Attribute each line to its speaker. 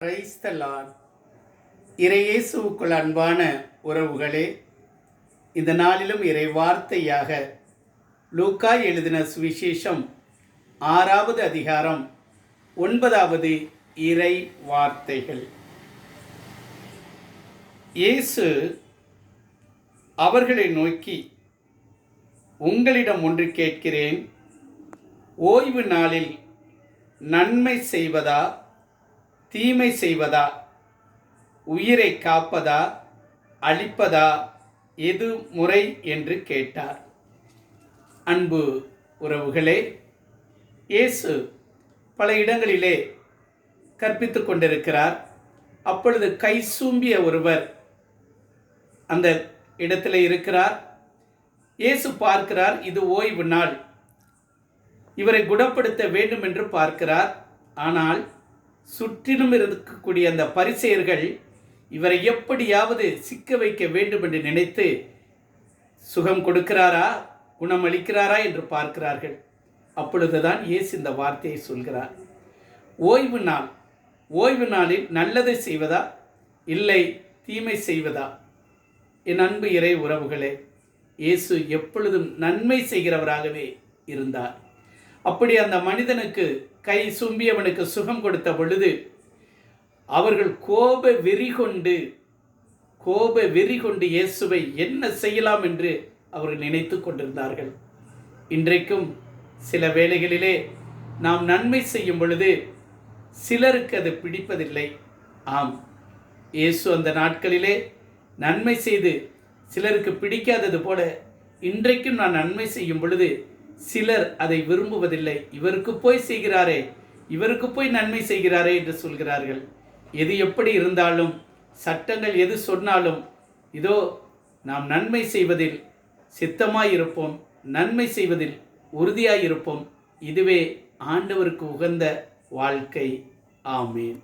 Speaker 1: கிரைஸ்தலான் இறையேசுவுக்குள் அன்பான உறவுகளே இந்த நாளிலும் இறை வார்த்தையாக லூக்கா எழுதின சுவிசேஷம் ஆறாவது அதிகாரம் ஒன்பதாவது இறை வார்த்தைகள் இயேசு அவர்களை நோக்கி உங்களிடம் ஒன்று கேட்கிறேன். ஓய்வு நாளில் நன்மை செய்வதா? தீமை செய்வதா? உயிரை காப்பதா? அழிப்பதா? எது முறை என்று கேட்டார். அன்பு உறவுகளே இயேசு பல இடங்களிலே கற்பித்து கொண்டிருக்கிறார். அப்பொழுது கை சூம்பிய ஒருவர் அந்த இடத்துல இருக்கிறார். இயேசு பார்க்கிறார் இது ஓய்வு நாள். இவரை குணப்படுத்த வேண்டும் என்று பார்க்கிறார். ஆனால் சுற்றிலும் இருக்கக்கூடிய அந்த பரிசெயர்கள் இவரை எப்படியாவது சிக்க வைக்க வேண்டும் என்று நினைத்து சுகம் கொடுக்கிறாரா? குணம் அளிக்கிறாரா? என்று பார்க்கிறார்கள். அப்பொழுதுதான் இயேசு இந்த வார்த்தையை சொல்கிறார். ஓய்வு நாள். ஓய்வு நாளில் நல்லதை செய்வதா? இல்லை தீமை செய்வதா? என் அன்பு இறை உறவுகளே இயேசு எப்பொழுதும் நன்மை செய்கிறவராகவே இருந்தார். அப்படி அந்த மனிதனுக்கு கை சும்பியவனுக்கு சுகம் கொடுத்த பொழுது அவர்கள் கோப வெறி கொண்டு கோப வெறி கொண்டு இயேசுவை என்ன செய்யலாம் என்று அவர்கள் நினைத்து கொண்டிருந்தார்கள். இன்றைக்கும் சில வேளைகளிலே நாம் நன்மை செய்யும் பொழுது சிலருக்கு அது பிடிப்பதில்லை. ஆம் இயேசு அந்த நாட்களிலே நன்மை செய்து சிலருக்கு பிடிக்காதது போல இன்றைக்கும் நான் நன்மை செய்யும் பொழுது சிலர் அதை விரும்புவதில்லை. இவருக்கு போய் செய்கிறாரே இவருக்கு போய் நன்மை செய்கிறாரே என்று சொல்கிறார்கள். எது எப்படி இருந்தாலும் சட்டங்கள் எது சொன்னாலும் இதோ நாம் நன்மை செய்வதில் சித்தமாயிருப்போம் நன்மை செய்வதில் உறுதியாயிருப்போம். இதுவே ஆண்டவருக்கு உகந்த வாழ்க்கை. ஆமேன்.